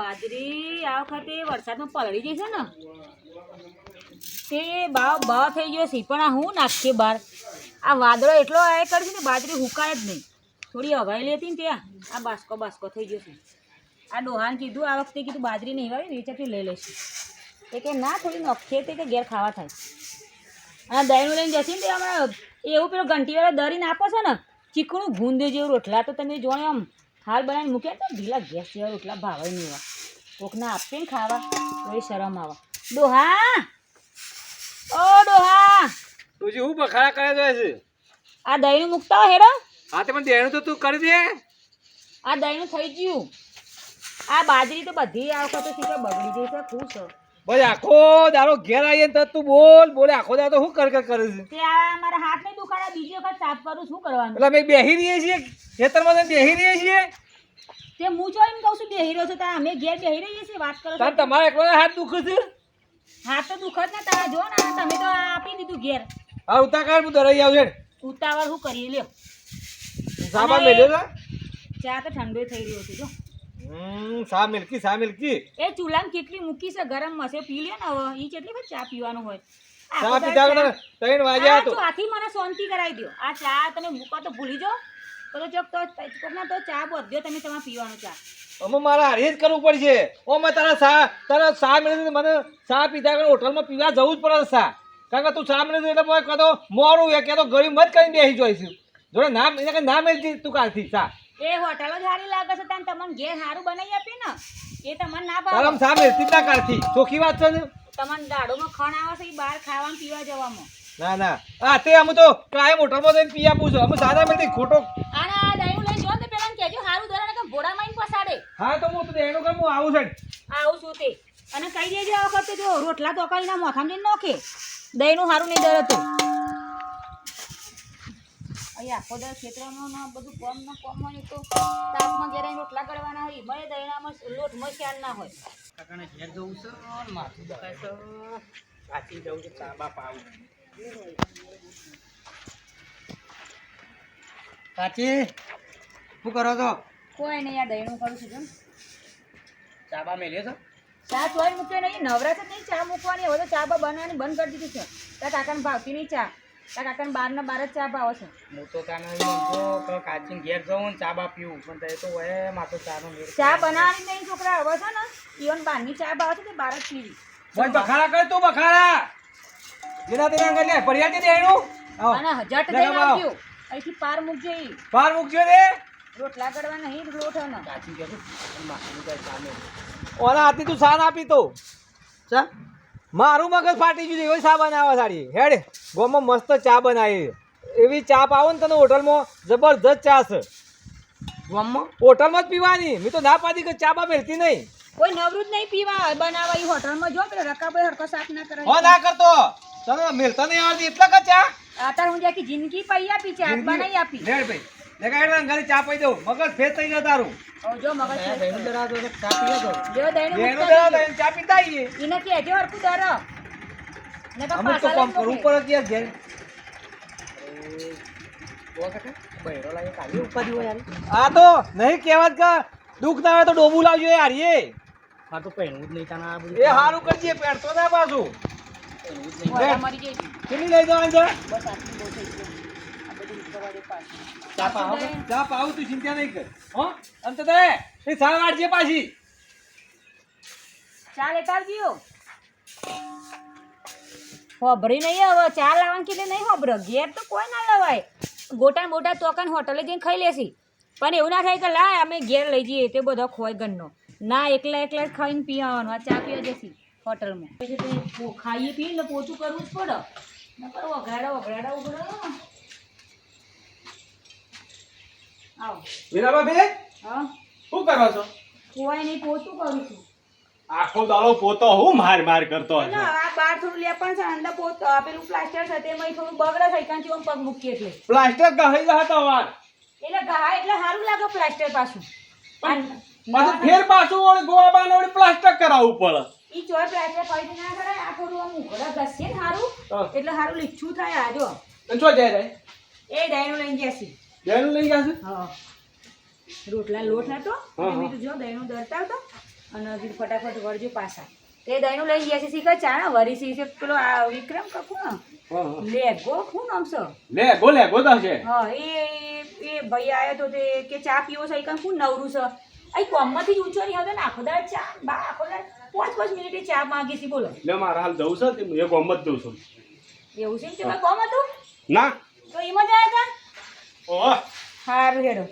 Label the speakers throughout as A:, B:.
A: બાજરી આ વખતે વરસાદમાં પલળી જશે ને, તે બાવ બાવ થઈ ગયો છે પણ આ હું નાખીએ બહાર. આ વાદળો એટલો આ કરશે ને, બાજરી હુકાય જ નહીં. થોડી હવાઈ લેતી ને ત્યાં, આ બાસ્કો બાસ્કો થઈ ગયો છે. આ ડોહાન કીધું, આ વખતે કીધું બાજરી નહીં વાવી વેચાથી લઈ લઈશું. એ કે ના, થોડી નખીએ તે કે ઘેર ખાવા થાય. અને દહીંનું લઈને જશે ને તે હમણાં, એવું પેલો ઘંટીવાળો દરીને આપો છો ને, ચીકણું ભૂંદે જેવું રોટલા તો તમે જોણે આમ હાલ બનાવીને મૂક્યા તો ઢીલા ગેસ જેવા રોટલા ભાવે નહીં કોકના આપીને ખાવા. તો એ શરમ આવે. ડોહા! ઓ ડોહા!
B: તું જે હું બખાડા કરે તો છે
A: આ દહીં મૂકતા હોય હેડો.
B: હા તે પણ દેણું તો તું કરી દે.
A: આ દહીંનું થઈ ગયું. આ બાજરી તો બધી આ વખતે સીધો બગડી ગઈ છે ખુશ
B: ભાઈ આખો દારો ઘેર આવીએ ને તો તું બોલ બોલે આખો દારો તો શું કર કર કરે છે?
A: તે આ મારા હાથ નહીં દુખાડા બીજી વખત સાફ કરું શું કરવાનું?
B: એટલે અમે બેહી રહીએ છીએ ખેતરમાં બેહી રહીએ છીએ.
A: તે હું જો એમ કહું છું બેહી રહ્યો છું તારા? અમે ઘેર બેહી રહીએ છીએ વાત કરો
B: તાર તમારે એકલો હાથ દુખે છે?
A: હાથ તો દુખત ને તારા જો ને તમે તો આપી દીધું ઘેર.
B: હા ઉતાકાર હું દરાઈ આવશે
A: ઉતાવળ હું કરીએ લ્યો.
B: સાબા મેલ્યો છે?
A: ચા તો ઠંડો થઈ રહ્યો છે જો.
B: હમ સા મિલકી સા મિલકી?
A: એ ચૂલામ કેટલી મૂકી છે ગરમ મસે પી લે ને હવે. ઈ કેટલી વાર ચા પીવાનું હોય.
B: ચા પીધા ત્રણ વાગ્યા
A: તો. આથી મને શાંતિ કરાવી દો આ ચા તમે મૂકો તો ભૂલી જાઓ. તો ચોક તો કોકના તો ચા બધ્યો તમે તમારે પીવાનું ચા.
B: અમે મારા હારે જ કરવું પડશે. ઓ મેં તારા સા તારા સા મળે મને સા પીધા કરે હોટલમાં પીવા જવું જ પડે સા. કારણ કે તું સા મળે એટલે મને કદો મોડું એ કદો ગરીબ મત કરીને બેસી જોઈશું જોડે નામ એને કે ના મેળતી તું કાલથી સા.
A: એ હોટલો જ સારી લાગે છે તને તમને ઘેર સારું બનાવી આપી ને એ તમને ના
B: તારા સા મેળતી ના કાલથી? ચોખ્ખી વાત છે ને?
A: તમને દાડોમાં ખણ આવે છે એ બહાર ખાવામાં પીવા જવામાં.
B: ના ના. આ તે અમે તો કાય હોટલમાં જઈને પી આપું છું. અમે સાદા મેળતી ખોટો
A: આને આ ડાયું લઈ જો ને તો પેલા કહેજો સારું ધોરણ કે ભોળા માઈને પસાડે
B: હા તો હું તો એનું કામ હું આવું છું.
A: આવું છું તે. અને કહી દેજો આ વખતે જો રોટલા તો કઈ ના મોથામાં જઈને નોખે. દહીંનું સારું નહીં દર હતું અહીં આખો દર ખેતરનો ના બધું કોમ ના કોમ હોય તો તાપમાં ઘેરાઈને રોટલા કરવાના હોય. મને માં લોટ ખ્યાલ ના હોય.
C: કાકાને ઘેર જવું છે? માથું દુખાય છે. વાંચી જવું છે ચા બા પાવું કાચી શું કરો છો?
A: કોઈ નહીં આ દહીંનું કરું છું ને.
C: મેલ્યો છો?
A: ચા ચોય મૂક્યો નહીં નવરાત્ર નહીં ચા મૂકવાની હવે તો ચા બા બનાવવાની બંધ કરી દીધી છે. તારા કાકાને ભાવતી નહીં ચા. તારા કાકાને બારના બાર જ ચા ભાવે છે.
C: હું તો કાને કાચીને ઘેર જવું ને ચા બા પીવું પણ તે તો હવે માથો ચા નો
A: ચા બનાવવાની નહીં છોકરા હવે છે ને ઈવન બહારની ચા ભાવે છે તે બાર જ પીવી.
B: બખાડા કર તું બખાડા જેના તેના કરી લે ફરિયાદ દે એનું આવો
A: અને જટ
B: જરા
A: દઈને આવજો. અહીંથી પાર મૂકજે ઈ.
B: બહાર મૂકજો રે
A: રોટલા ગડવા નહીં લોટ ના
C: કાચી કે પણ માથું સામે
B: ઓલા આતી તું સાન આપી તો. ચા? મારું મગજ ફાટી ગયું એવી ચા બનાવવા સાડી. હેડ ગોમાં મસ્ત ચા બનાવી. એવી ચા પાવો ને તને હોટલમાં જબરજસ્ત ચા છે.
C: ગામમાં?
B: હોટલમાં જ પીવાની. મેં તો ના પાડી કે ચા બા મેળતી નહીં.
A: કોઈ નવરું જ નહીં પીવા. બનાવવા ઈ હોટલમાં જો પેલો રકાભાઈ હરકો સાફ ના કરે
B: હો ના કરતો. તને મેળતા નહીં આવતી એટલા કે ચા?
A: અત્યારે હું જાકી જિંદગી પૈ આપી આત્મા નહીં આપી.
B: લેડ ભાઈ લેકા હેડ ઘરે ચા પી દઉં. મગજ ફેર થઈ જાય તારું.
A: જો મગજ ફેર
C: દહીંનું દરાજો ચા પી દો.
A: જો
B: દરા. દઈને ચા પીતા ઇને
A: કે જો હરકુ દર ને તો
B: તો કામ કરું ઉપર ઘેર.
C: લાગે હોય યાર.
B: આ તો નહીં કહેવત કે દુઃખ ના આવે તો ડોબું લાવજો યાર એ.
C: હા તો પહેણું જ નહીં તને
B: એ સારું કરજે પહેરતો ના પાછું. કેટલી લઈ જવાનું છે
A: બસ આટલી બહુ થઈ.
B: ચા પાવ ચા પાવ તું ચિંતા નહીં કર. હો? અંત તે એ સાવ વાટજે પાછી.
A: ચા લેતા આવજો. હોભરી નહીં હવે ચા લાવવાનું કીધે નહીં હોભરો. ઘેર તો કોઈ ના લવાય. ગોટા મોટા તોકન હોટલે જઈને ખાઈ લેશી. પણ એવું ના થાય કે લાય અમે ઘેર લઈ જઈએ. તે બધો ખોય ગણનો ના એકલા એકલા જ ખાઈને પીવાનું. આ ચા પીવા જશી. હોટલમાં. ખાઈએ પીએ ને પોતું કરવું જ પડે. નકર વઘાડા વઘાડા ઉઘડો આવો.
B: મીરાબા બે?
A: હા?
B: શું કરો છો?
A: કોઈ નહીં પોતું કરું છું.
D: આખો દાડો પોતો હું માર માર કરતો
A: ના આ બાર થોડું લે પણ છે અંદર પોતો પેલું પ્લાસ્ટર છે તેમાં થોડું બગડે થઈ કારણ કે પગ મૂકીએ એટલે.
D: પ્લાસ્ટર ગહાઈ જતા તો વાર.
A: એટલે ઘા એટલે સારું લાગે પ્લાસ્ટર પાછું.
D: પાછું ફેર પાછું ઓળી ગોવા બાને ઓળી પ્લાસ્ટર કરાવવું પડે.
A: ઈ ચોર પ્લાસ્ટર ફરીથી ના કરે આ થોડું આમ ઉઘડા ઘસીએ ને
D: હારું.
A: એટલે સારું લીચું થાય આ જો.
D: અને શું જાય જાય.
A: એ ડાયનો લઈને જશે.
D: બેન લઈ ગયા
A: હા. રોટલા લોટ
D: હતો.
A: મેં તો જો દહીંનું દરતા હતો અને હજી ફટાફટ વળજો પાછા. તે દહીંનું લઈ ગયા છે શીખર ચા વરી સી છે? પેલો આ વિક્રમ કકુ ને લેગો શું નામ છે?
D: લે ગો લે ગો છે
A: હા એ એ ભાઈ આવ્યો તો તે કે ચા પીવો છે? એ શું નવરું છે? અહીં કોમમાંથી જ ઊંચો નહીં હતો ને આખો દાડ ચા બા આખો દાડ પાંચ પાંચ મિનિટે ચા માંગી છે બોલો.
D: લે મારા હાલ જવું છે તે એ ગોમ જ જઉં છું.
A: એવું છે કે તે કોમ હતું?
D: ના.
A: તો એમાં જ આવ્યા હતા?
D: ઓહ.
A: સારું હેડો.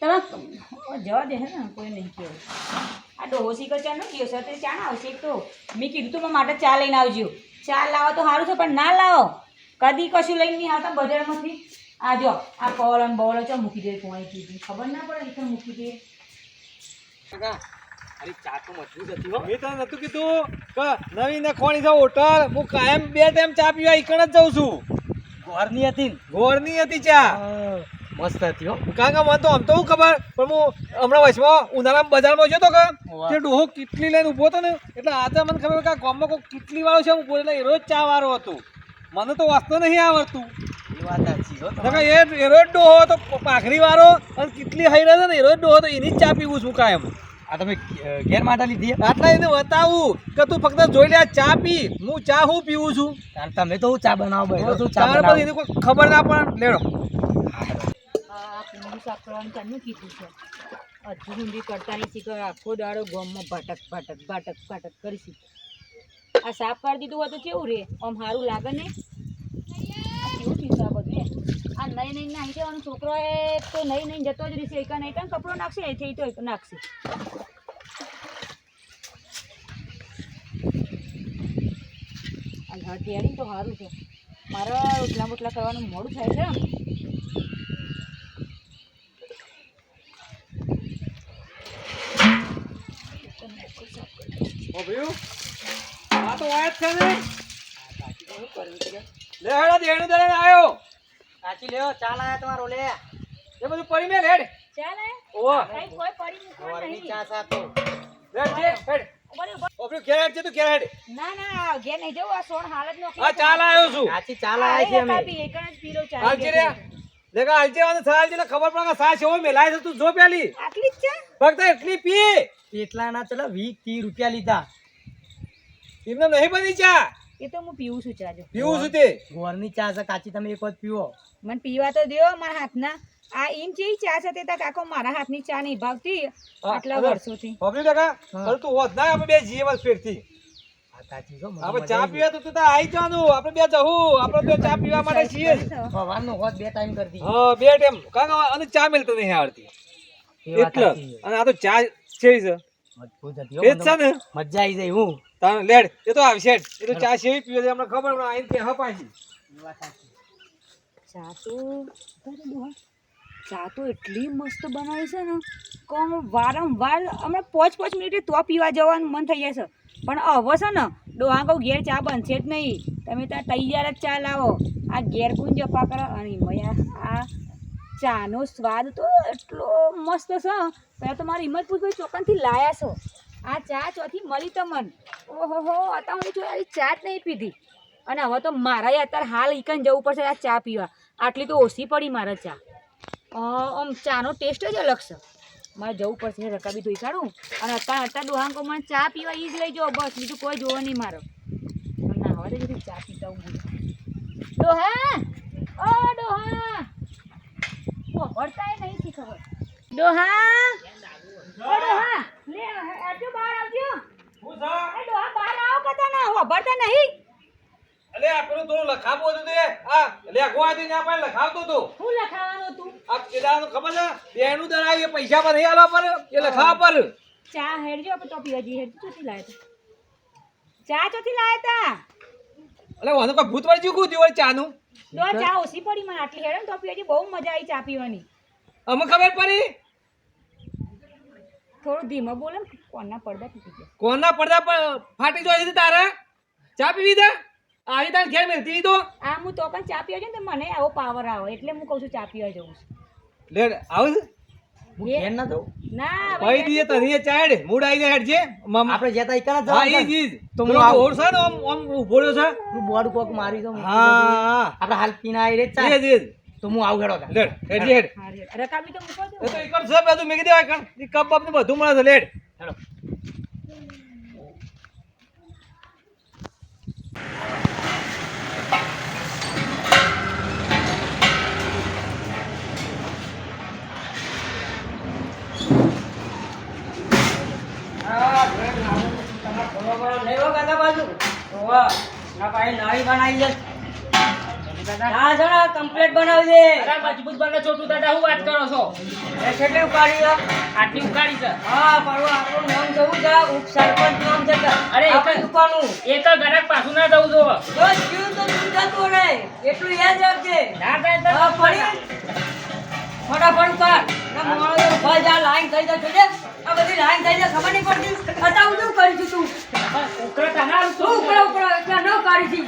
A: તમે જવા દે હે ને કોઈ નહીં કહેવું આ ડોહો કર ચા નો દિવસ તે ચા ના આવશે તો. મેં કીધું તું માટે ચા લઈને આવજો. ચા લાવો તો સારું છે પણ ના લાવો. કદી કશું લઈને નહીં આવતા બજારમાંથી. આ જો આ કવળ અને બવળ ચો મૂકી દે કોઈ કીધું. ખબર ના પડે એ તો મૂકી દે
B: મેં તને નતું કીધું કે નવી ને છે હોટલ હું કાયમ બે ટાઈમ ચા પીવા એકણ જ જઉં છું.
C: ઘરની હતી ને.
B: ગોળની હતી ચા.
C: મસ્ત હતી હો.
B: કારણ કે મને તો આમ તો શું ખબર પણ હું હમણાં વચમાં ઉનાળામાં બજારમાં ગયો તો કે. તે ડોહો કેટલી લઈને ઊભો હતો ને એટલે આજે મને ખબર કે ગામમાં કોઈ કેટલી વાળો છે હું બોલે એ રોજ ચા વાળો હતો. મને તો વાંચતો નહીં આવડતું.
C: એ વાત સાચી હો
B: નકર એ એરો ડોહો હતો પાઘડી વાળો અને કેટલી હઈ રહ્યો છે ને એરોજ ડોહો હતો એની જ ચા પીવું છું કાયમ.
C: આ તમે ઘેર માટે લીધી
B: આટલા એને બતાવું કે તું ફક્ત જોઈ લે ચા પી હું ચા હું પીવું છું?
C: તમે તો હું ચા બનાવો બેઠો તું ચા
B: બનાવો. એને કોઈ ખબર ના પણ લેડો.
A: આ સાફ કરવાનું ચાલુ કીધું છે. હજુ સુધી કરતા નહીં શીખર આખો દાડો ગોમમાં ભાટક ભાટક ભટક ભાટક કરીશું આ સાફ કરી દીધું હોય તો કેવું રે? આમ સારું લાગે ને આ કેવું પીવું આ બધું એ? આ નહીં નહીં, નાહી જવાનો છોકરો એ તો નહીં નહીં, જતો જ રહેશે, એકા નહીં કપડો નાખશે અહીંથી તો નાખશે. ઘર તો સારું છે. મારે રોટલા બોટલા કરવાનું મોડું થાય છે
B: આ તો વાત છે ને? લે હેડા આવ્યો
C: સાચી લેવો ચા લાયા તમારો લે.
B: એ બધું પડી મેલ હેડ.
A: ચાલે
B: ઓ.
A: કઈ કોઈ પડી
C: સવારની
A: નહીં.
C: ચા સાતો
B: હેડ જે હેડ.
A: રહો,
B: ઘેર હેડ છે તું ઘેર હેડ.
A: ના ના ઘેર નહીં જવું આ સોણ હાલત નો
B: આ ચાલ આયો છું.
C: કાચી ચા લાયા છે અમે.
A: કાપી એક જ પીરો ચા
B: હાલજે રે દેખા હાલજે વાને સાલ જેને ખબર પડે કે સાસ એવો મેલાય છે તું જો પેલી.
A: આટલી જ છે?
B: ફક્ત એટલી પી.
C: એટલા ના ચલા વીસ ત્રીસ રૂપિયા લીધા.
B: એમને નહીં બની ચા.
A: એ તો હું પીવું છું ચાજો
B: પીવું છું તે?
C: ગોળની ચા છે કાચી તમે એક વખત પીવો.
A: મને પીવા તો દ્યો મારા હાથના. આ ઈમ જેવી ચા છે તે કાકો મારા હાથની ચા નહીં ભાવતી. આટલા વર્ષોથી.
B: ઓભ્યું દેખા પણ તું હોત ના આપણે બે જીએ બસ ફેરતી
C: આ કાચી છો મને
B: આપણે ચા
C: આવી
B: પીવા તો તું આઈ જવાનું આપણે બે જવું આપણે બે ચા પીવા માટે છીએ.
C: સવારનો હોત બે ટાઈમ કરી દીધી.
B: હા બે ટાઈમ. કાકા અને ચા મેલતો નહીં આવડતી. એટલે. અને આ તો ચા છે
C: મજબૂત હતી મજા આવી જાય હું.
B: તારે લેડ એ તો આવશે એ તો ચા સેવી પીવે અમને ખબર પણ આઈને કે હા પાછી
C: એ વાત સાચી.
A: ચા તો ચા તો એટલી મસ્ત બનાવી છે ને કે વારંવાર હમણાં પાંચ પાંચ મિનિટે તો પીવા જવાનું મન થઈ જાય છે. પણ હવે છે ને ડોહા કહું ઘેર ચા બનશે જ નહીં. તમે ત્યાં તૈયાર જ ચા લાવો. આ ઘેર કુંજ જપા કરો અને મયા આ ચાનો સ્વાદ તો એટલો મસ્ત છે. પહેલાં તો મારી હિંમત હિંમતપુર ચોકનથી લાયા છો. આ ચા ચોથી મળી તો મન. ઓહો અત્યારે હું જોઈ ચા જ નહીં પીધી. અને હવે તો મારા અત્યારે હાલ ઈકન જવું પડશે આ ચા પીવા. આટલી તો ઓછી પડી મારા ચા. આમ ચાનો ટેસ્ટ જ અલગ છે. મારે જવું પડશે રકાબી ધોઈ કાઢું. અને અત્યારે અત્યારે ડોહાંકો મને ચા પીવા ઈ જ લઈ જાઓ, બસ. બીજું કોઈ જોવો નહીં મારો. ના, હવે તો ચા પીતા હું ડોહા! ઓ ડોહા! ઓ પડતા નહીં ખબર. ડોહા! ઓ, ડોહા! લે આવજો બહાર આવજો.
B: હું છે
A: એ ડોહા બહાર આવો કતા ના વળતા નહીં.
B: અલે આ પેલું થોડું લખાવો હતું તે. આ હતી ત્યાં પણ લખાવતો
A: લખાવાનું તું
B: આ કેદારનું ખબર છે? બેનું દરાવી એ પૈસા પર નહીં આલવા પર એ લખાવા પર.
A: ચા હેડજો તો પીવા હેડ ચોથી લાયા તા. ચા ચોથી લાયા તા?
B: અલે વાનો કોઈ ભૂત વળી થયું ચા નું
A: દો ચા ઓછી પડી મને આટલી હેડે ને તો પીવા બહુ મજા આવી ચા પીવાની.
B: અમે ખબર પડી?
A: થોડું ધીમો બોલે ને કોના પડદા તૂટી ગયા.
B: કોના પડદા પર ફાટી જોઈ છે તારા? ચા પીવી તા આવી તાર ઘેર મેળતી તો
A: આ હું તો પણ ચા પીવા જઉં ને મને આવો પાવર આવે એટલે હું કહું છું ચા પીવા જવું છું.
B: લે આવું
C: હું ઘેર ના
A: ના
B: ભાઈ દીએ તને ચાડ મૂડ આવી જાય હેડ છે
C: આપણે જતા ઈકન જ
B: હા ઈ
C: છે. તો હું
B: ને આમ આમ ઊભો રહ્યો છે.
C: બોર્ડ કોક મારી દઉં.
B: હા હા
C: આપણે હાલ પીના આવી રે ચા
B: જ.
C: તો હું આવું હેડો.
B: લેડ હેડ હેડ.
A: અરે કામી તો મૂકો દે
B: તો એકર સબ બધું મેકી દેવાય કણ? ઈ કપ બપ ને બધું મળે છે લેડ.
C: હેડો.
E: કમ્પ્લેટ બનાવજે.
C: અરે મજબૂત બને છોટું દાદા હું વાત કરો છો?
E: એ કેટલી ઉકાળી છે?
C: આટલી ઉકાળી છે?
E: હા પણ આપણું નામ જવું છે ઉપસરપંચ નામ છે
C: અરે એક
E: દુકાનું
C: એક ગરાક પાછું ના જવું જો
E: જો ક્યું તો તું જતો રહે. એટલું યાદ રાખજે
C: ના થાય તો
E: હા, પડી. ફટાફટ કર ના મોડો તો ભાઈ જા લાઈન થઈ જા જોજે. આ બધી લાઈન થઈ જા ખબર નહીં પડતી. બતાવું શું કરીશું તું?
C: ઉકરા ઉકળે
E: શું ઉકરા ઉકરા એટલા ન કરી કાઢી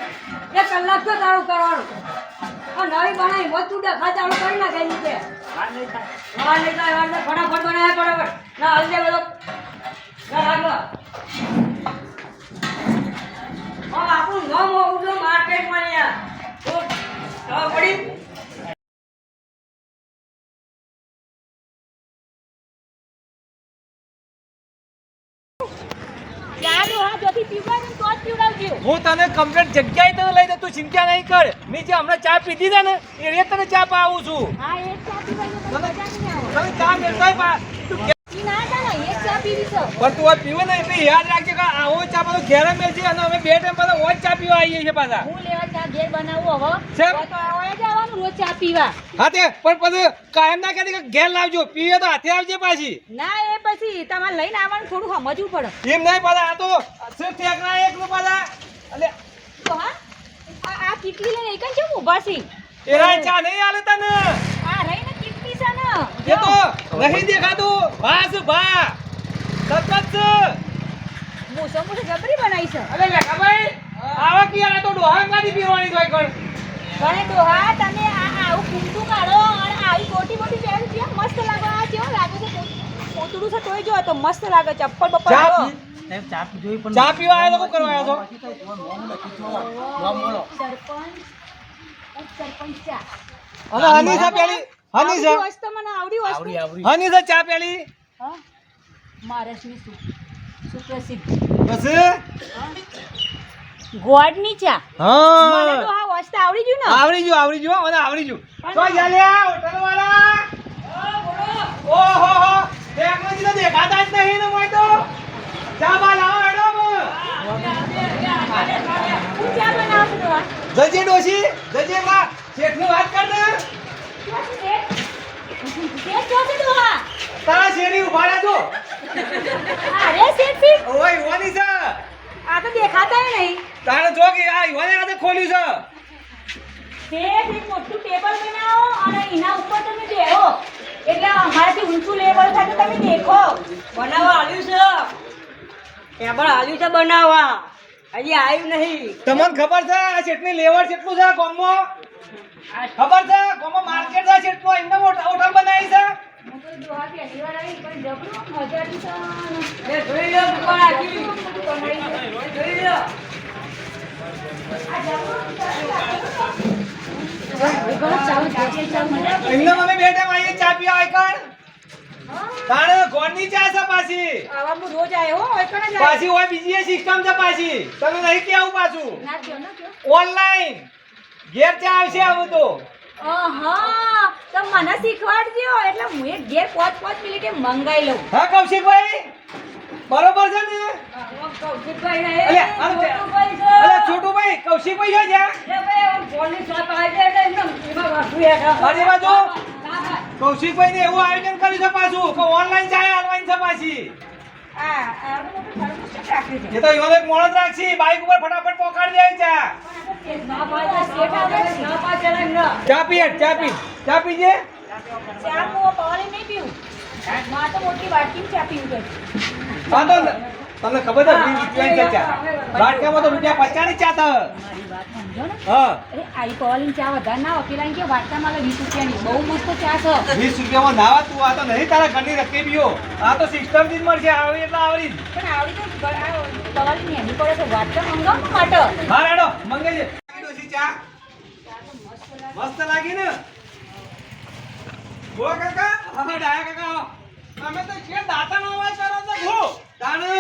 E: એક કલાક તો તારું કરવાનું. આ નવી બનાવી મત તું ડખા ચાલુ કરી નાખે નીચે
C: વાત નહીં થાય.
E: હા નહીં થાય વાર નહીં. ફટાફટ બનાવે ફટાફટ ના હલજે બધો. ના લાગો હા. આપણું નામ હોવું માર્કેટમાં અહીંયા પડી
A: ચા ડોહા જોથી પીવડાવે ને તો જ પીવડાવજો
B: હું તને કમ્પ્લેટ જગ્યાએ તને લઈ દઉં તું ચિંતા નહીં કર. મેં જે હમણાં ચા પીધી છે ને એ રે તને ચા પાવું છું.
A: હા ચા પીવાય તો મને મજા નહીં આવે.
B: તને ચા મેળતાય પા તું ઘેર-
A: ઈ ના ચાલે એક ચા પીવી છે.
B: પણ તું પીવે ને એટલે યાદ રાખજો કે આવો ચા બધો ઘેર છે અને અમે બે ટાઈમ બધા ઓજ ચા પીવા આવીએ છીએ પાછા.
A: હું લેવા ચા ઘેર બનાવું હવે.
B: શેમ?
A: તો આવડે જ આવવાનું રોજ ચા પીવા.
B: હા તે પણ પછી કાયમ ના કહેતી કે ઘેર લાવજો પીવે તો હાથે આવજે પાછી.
A: ના એ પછી તમારે લઈને આવવાનું થોડું સમજવું પડે.
B: એમ નહીં પાછા આ તો ઠેકડા એક નું પાછા. એટલે
A: તો હા? આ આ લઈને એક કેમ ઊભા છે?
B: એરા ચા નહીં આલે તને?
A: આ રહીને કેટલી છે ને.
B: એ તો નહીં દેખાતું. ભાસ ભા સતત
A: મોસો મોસો જબરી બનાવી છે.
B: અરે લેખા ભાઈ આવા કી આ તો ડોહા કાઢી પીવાની જોઈ કણ
A: ગણે ડોહા તમે આ આવું કૂમતું કાઢો અને આવી મોટી મોટી પહેરી છે મસ્ત લાગે આ કેવો લાગે છે? પોતડું છે તોય જો તો મસ્ત લાગે ચપ્પલ બપ્પલ
B: ચા.
C: ચા પણ
B: ચા પીવા આવ્યો તો શું કરવા આવ્યો છો?
A: સરપંચ સરપંચ
B: અને હની પેલી? હની
A: આવડી વસ્તુ મને આવડી
C: આવડી આવડી.
B: હની ચા પેલી?
A: હા? મહારાષ્ટ્રની સુપ્રસિદ્ધ.
B: બસ
A: ગોળની ચા. મને
B: હા
A: તો આ વસ્તુ આવડી ગયું ને.
B: આવડી ગયું આવડી ગયું મને આવડી ગયું. તો ચાલ્યા હોટલ વાળા ઓહો હો. ટેકનોલોજી તો દેખાતા જ નહીં ને મોય તો ચા બા લાવો મેડમ
A: હું ચા બનાવું છું ડોહા.
B: જજે ડોશી જજે માં. શેઠની વાત કર ને.
A: શેઠ? શેઠ તો
B: તારા શેરી ઉભાડા રહેજો
A: અરે શેઠ.
B: ઓય યુવાની છે.
A: આ તો દેખાતાય નહીં
B: તારે જો કે આ યુવાને હાથે ખોલ્યું છે.
A: શેઠ એક મોટું ટેબલ બનાવો અને એના ઉપર તમે બેહો એટલે અમારાથી ઊંચું લેવલ થાય તો તમે દેખો
E: બનાવવા આવ્યું છે. ટેબલ આવ્યું છે બનાવવા. હજી આવ્યું નહીં.
B: તમને ખબર છે આ ચટણી લેવડ કેટલું છે ગોમો ખબર છે? ગોમો માર્કેટ છે કેટલું એમને હોટલ બનાવી છે. એમને અમે બે ટાઈમ આવીએ ચા પીવા આઈકણ તાણે કોની ચા છે પાછી?
A: આવા હું રોજ આયો હો કણે જાય?
B: પાછી હોય બીજી સિસ્ટમ છે પાછી. તમે નહીં કેવું પાછું?
A: ના કયો ના કયો.
B: ઓનલાઈન ઘેર ચા આવશે આવું તો
A: અહા તો મને શીખવાડજો એટલે હું એક ઘેર પાંચ પાંચ મિનિટે મંગાઈ લઉં
B: હા કૌશિકભાઈ બરોબર છે ને
E: કૌશિકભાઈ
B: અલે,
E: છોટુભાઈ છે.
B: કૌશિકભાઈ જો
E: ભાઈ, શોપ આવી એમાં વાસુ હેઠા.
B: અરે બાજુ.
E: ના.
B: કૌશિકભાઈ ને એવું આયોજન કર્યું છે પાછું કે ઓનલાઈન જાય ઓનલાઈન છે પાછી એ તો ઈવોને એક મોણસ રાખશી. બાઈક ઉપર ફટાફટ પોકાડી જાય ચા. ચા પી હેડ, ચા પી. ચા પીજે
A: ચા હું પાણી નહીં પીવું. માં તો મોટી વાટકી ચા પીવું
B: તો તમને ખબર છે વીસ રૂપિયાની છે ચા વાટકામાં તો રૂપિયા ચા થાય
A: સમજો ને.
B: હા.
A: ચા વધારે ના પેલા કે વાટકામાં વીસ રૂપિયાની બહુ મસ્ત ચા છે.
B: વીસ રૂપિયામાં નાવા તું આ તો નહીં તારા ઘરની રકેબીઓ. આ તો સિસ્ટમથી જ મળશે આવડી એટલે આવડી
A: પણ આવડી તો પવાલી ની એની પડે છે વાટકા મંગાવો માટે.
B: હા રેડો મંગાઈ છે ચા. મસ્ત લાગી ને.
D: કાકા.
B: હા ડાયા કાકા
D: તમે તો છે દાતા નો અવાજ કરો તો
B: તાણે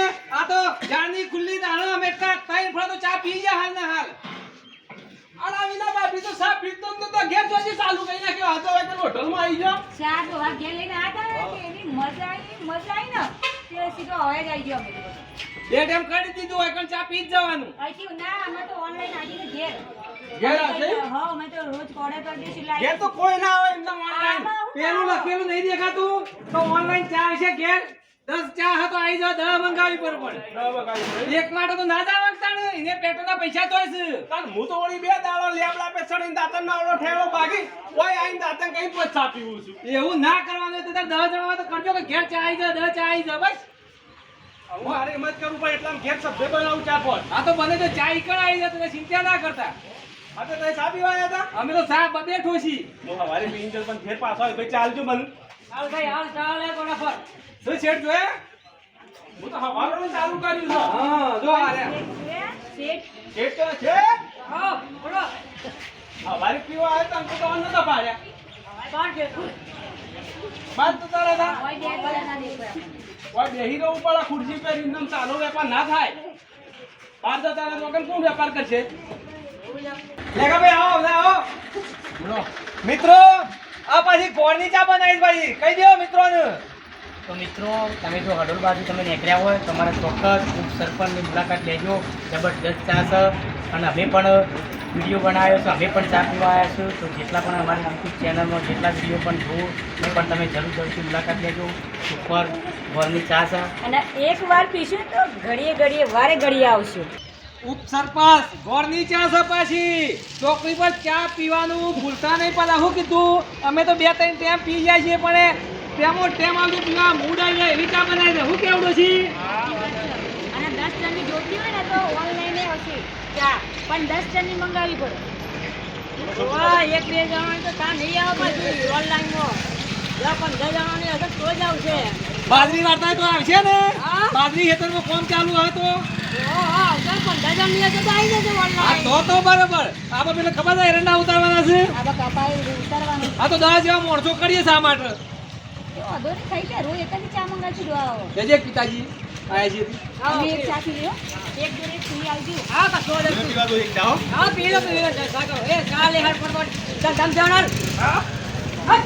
B: ની ખુલ્લી દાણો અમે કાઈ ફળો તો ચા પી ગયા હાલ ના હાલ.
D: આડા વિના બાપી તો સા પીતો તો તો ઘેર જોજી ચાલુ કઈ ના કે આતો વેતર હોટલમાં આવી જા
A: ચા તો હા ઘેર લઈને આતા કે એની મજા આવી મજા આવી ને તે સીધો હવે જ આવી ગયો અમે
B: બે ટાઈમ કાઢી દીધું હોય પણ ચા પી જ જવાનું.
A: આઈ ના અમે તો ઓનલાઈન આવીને ઘેર.
D: ઘેર આવશે
A: હા અમે તો રોજ કોડે પર દેશું લાઈવ
D: ઘેર તો કોઈ ના હોય એકદમ ઓનલાઈન
B: પેલું લખેલું નહીં દેખાતું? તો ઓનલાઈન ચા હશે ઘેર. દસ ચા હતો આવી જાવ 10 ના જાવ તાણ પૈસા તોય છે.
D: હું તો વળી બે દાડો લેબડા પેસડીને દાતન ના ઓળો ઠેલો ભાગી ઓય આઈને દાતન કઈ પછા પીવું છું.
B: એવું ના કરવાનું તો તાર તો કરજો ઘેર ચા આવી જા દહ ચા બસ.
D: હું મારે એમ જ કરવું પડે એટલા ઘેર સભ્ય બનાવું ચા પર
B: આ તો બને તો ચા આવી જાય તમે ચિંતા ના કરતા.
D: અમે તો સા પીવા હતા?
B: અમે તો સા બબે ઠોસી
D: હું હવારે પીને પાછો ભાઈ ચાલજો મને.
E: ચાલ ભાઈ હાલ ચાલે કોના પર
B: શું છેડ જોયા
D: હું તો હવારનું ચાલુ કર્યું છે.
B: હા જો આ રહ્યા
A: શેઠ
D: શેઠ? તો છે
E: હા બોલો.
D: હવારે પીવા આવ્યો તો અન્ન નતા પાડ્યા.
E: કોણ છે
D: બાદ તો તારા
A: બે ના દેખાય
D: કોઈ બેહી રહેવું પડે ખુરશી પર એકદમ ચાલુ વેપાર ના થાય. બાદ તો તારા લોકોને કોણ વેપાર કરશે?
B: લેખા ભાઈ આવો આવો. મિત્રો આ પાછી ગોળની ચા બનાવી ભાઈ. કહી દેવો મિત્રોને.
C: તો મિત્રો તમે જો હડોલ બાજુ તમે નીકળ્યા હોય તમારે ચોક્કસ ઉપ સરપંચની મુલાકાત લેજો. જબરદસ્ત ચા છે અને અમે પણ વીડિયો બનાવ્યો છે અમે પણ ચા પીવા આવ્યા છું તો જેટલા પણ અમારી યુટ્યુબ ચેનલમાં જેટલા વીડિયો પણ જુઓ એ પણ તમે જરૂર જરૂરથી મુલાકાત લેજો. ઉપર વરની ચા છે
A: અને એક વાર પીશું તો ઘડીએ ઘડીએ વારે ઘડીએ આવશું.
B: ઉપ સરપંચ ગોળની ચા છે પાછી. ચોકડી પર ચા પીવાનું ભૂલતા નહીં પણ શું કીધું અમે તો બે ત્રણ ટાઈમ પી જાય છીએ પણ ટેમો ટેમ આવજો પીવા મૂડ જાય એવી ચા બનાવી દે. શું કેવડું છે?
A: અને દસ ટનની જોતી હોય ને તો ઓનલાઈન આવશે ચા પણ દસ ટનની મંગાવી પડે.
E: વાહ એક બે જણા તો ત્યાં નહીં આવવા જોઈએ ઓનલાઈનમાં હશે તો
B: બાજરી વાર્તા તો આવશે ને?
E: હા.
B: બાજરી ખેતરમાં કોમ ચાલુ હોય તો?
E: હા હશે તો
B: તો તો બરાબર. આપણે પેલા ખબર છે એરંડા ઉતારવાના છે?
A: આ તો ઉતારવાનું
B: આ તો દસ જેવા માણસો કરીએ શા માટે?
A: નહીં ખાઈ જાય રોજ એક જ ચા મંગાવશું દો
B: જજે પિતાજી આયા છીએ
A: અમે એક ચા પી લ્યો એક જોડે પી આવજો.
E: હા કશો જ નથી. હા. પીલો પીલો ચા કરો એ ચા લે ફટફટ. ચલ દમ જણાલ
D: હા.
E: હા.